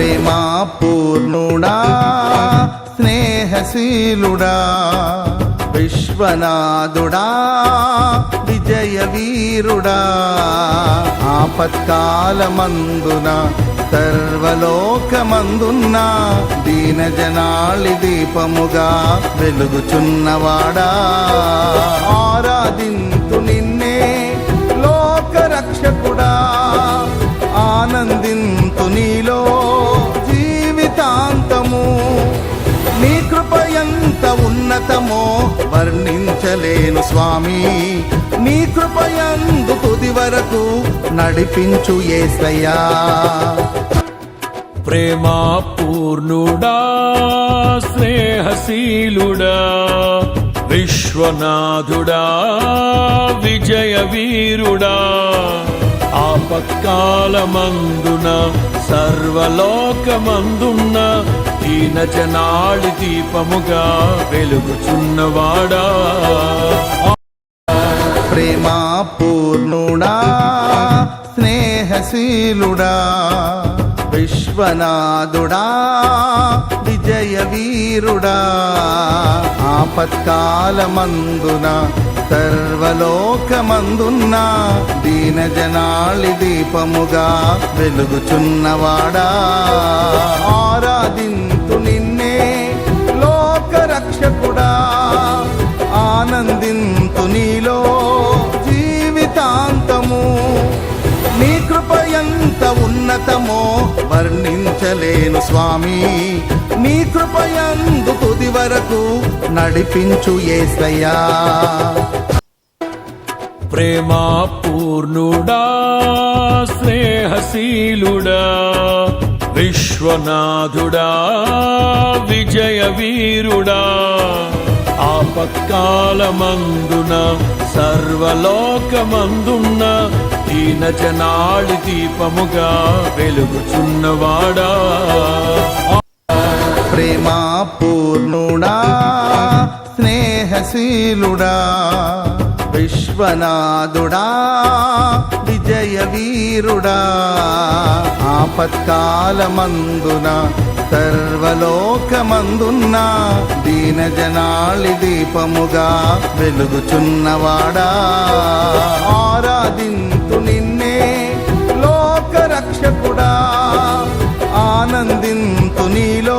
ప్రేమ పూర్ణుడా స్నేహశీలుడా విశ్వనాథుడా విజయ వీరుడా ఆపత్కాలమందున సర్వలోకమందున్న దీనజనాళి దీపముగా వెలుగుచున్నవాడా. ఆరాధింతు నిన్నే లోకరక్షకుడా ఆనందింతు నీలో ఉన్నతమో వర్ణించలేను స్వామి. నీ కృపయందు తుది వరకు నడిపించు ఏసయ్యా. ప్రేమా పూర్ణుడా స్నేహశీలుడా విశ్వనాథుడా విజయ వీరుడా ఆపత్కాలమందున సర్వలోకమందున్న దీన జనాళి దీపముగా వెలుగుచున్నవాడా. ప్రేమా పూర్ణుడా స్నేహశీలుడా విశ్వనాథుడా విజయ వీరుడా ఆపత్కాలమందున సర్వలోకమందున్న దీనజనాళి దీపముగా వెలుగుచున్నవాడా. ఎంత ఉన్నతమో వర్ణించలేను స్వామి. నీ కృపయందు తుది వరకు నడిపించు ఏసయ్యా. ప్రేమా పూర్ణుడా స్నేహశీలుడా విశ్వనాథుడా విజయ వీరుడా ఆపత్కాలమందున సర్వలోకమందున్న దీనజనాళి దీపముగా వెలుగుచున్నవాడా. ప్రేమా పూర్ణుడా స్నేహశీలుడా విశ్వనాథుడా విజయ వీరుడా ఆపత్కాలమందున సర్వలోకమందున్న దీనజనాళి దీపముగా వెలుగుచున్నవాడా. ఆరాధించ ఆనందింతు నీలో.